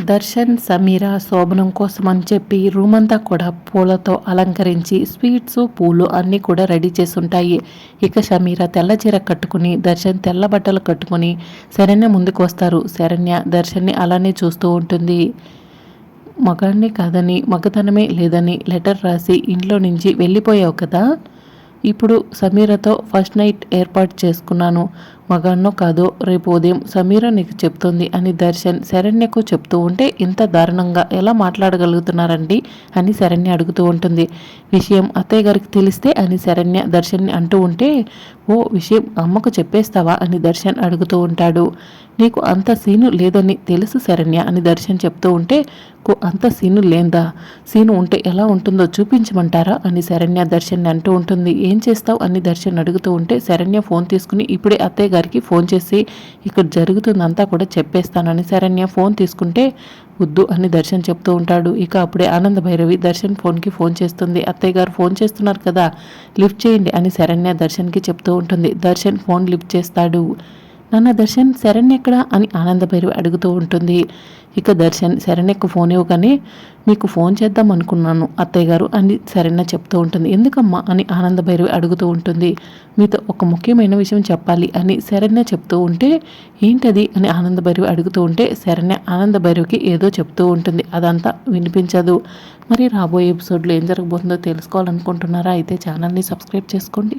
దర్శన్ సమీర శోభనం కోసం అని చెప్పి రూమ్ అంతా కూడా పూలతో అలంకరించి స్వీట్స్ పూలు అన్నీ కూడా రెడీ చేసి ఉంటాయి ఇక సమీర తెల్ల చీర కట్టుకుని దర్శన్ తెల్ల బట్టలు కట్టుకుని శరణ్య ముందుకు వస్తారు. శరణ్య దర్శన్ని అలానే చూస్తూ ఉంటుంది. మగాన్ని కాదని మగతనమే లేదని లెటర్ రాసి ఇంట్లో నుంచి వెళ్ళిపోయావు కదా? ఇప్పుడు సమీరతో ఫస్ట్ నైట్ ఏర్పాటు చేసుకున్నాను. మగాన్నో కాదో రేపు ఉదయం సమీర నీకు చెప్తుంది అని దర్శన్ శరణ్యకు చెప్తూ ఉంటే ఇంత దారుణంగా ఎలా మాట్లాడగలుగుతున్నారండి అని శరణ్య అడుగుతూ ఉంటుంది. విషయం అత్తయ్య గారికి తెలిస్తే అని శరణ్య దర్శన్ని అంటూ ఉంటే ఓ విషయం అమ్మకు చెప్పేస్తావా అని దర్శన్ అడుగుతూ ఉంటాడు. నీకు అంత సీను లేదని తెలుసు శరణ్య అని దర్శన్ చెప్తూ ఉంటే అంత సీను లేందా? సీను ఉంటే ఎలా ఉంటుందో చూపించమంటారా అని శరణ్య దర్శన్ని అంటూ ఉంటుంది. ఏం చేస్తావు అని దర్శన్ అడుగుతూ ఉంటే శరణ్య ఫోన్ తీసుకుని ఇప్పుడే అత్తయ్య గారికి ఫోన్ చేసి ఇక్కడ జరుగుతుందంతా కూడా చెప్పేస్తానని శరణ్య ఫోన్ తీసుకుంటే వద్దు అని దర్శన్ చెప్తూ ఉంటాడు. ఇక అప్పుడే ఆనంద భైరవి దర్శన్ ఫోన్కి ఫోన్ చేస్తుంది. అత్తయ్య గారు ఫోన్ చేస్తున్నారు కదా లిఫ్ట్ చేయండి అని శరణ్య దర్శన్కి చెప్తూ ఉంటుంది. దర్శన్ ఫోన్ లిఫ్ట్ చేస్తాడు. నాన్న దర్శన్ శరణ్ ఎక్కడా అని ఆనందభైరు అడుగుతూ ఉంటుంది. ఇక దర్శన్ శరణ్యకు ఫోన్ ఇవ్వగానే మీకు ఫోన్ చేద్దాం అనుకున్నాను అత్తయ్య గారు అని శరణ్య చెప్తూ ఉంటుంది. ఎందుకమ్మా? అని ఆనందభైరవి అడుగుతూ ఉంటుంది. మీతో ఒక ముఖ్యమైన విషయం చెప్పాలి అని శరణ్య చెప్తూ ఉంటే ఏంటది? అని ఆనందభైరవి అడుగుతూ ఉంటే శరణ్య ఆనందభైరవికి ఏదో చెప్తూ ఉంటుంది. అదంతా వినిపించదు. మరి రాబోయే ఎపిసోడ్లో ఏం జరగబోతుందో తెలుసుకోవాలనుకుంటున్నారా? అయితే ఛానల్ని సబ్స్క్రైబ్ చేసుకోండి.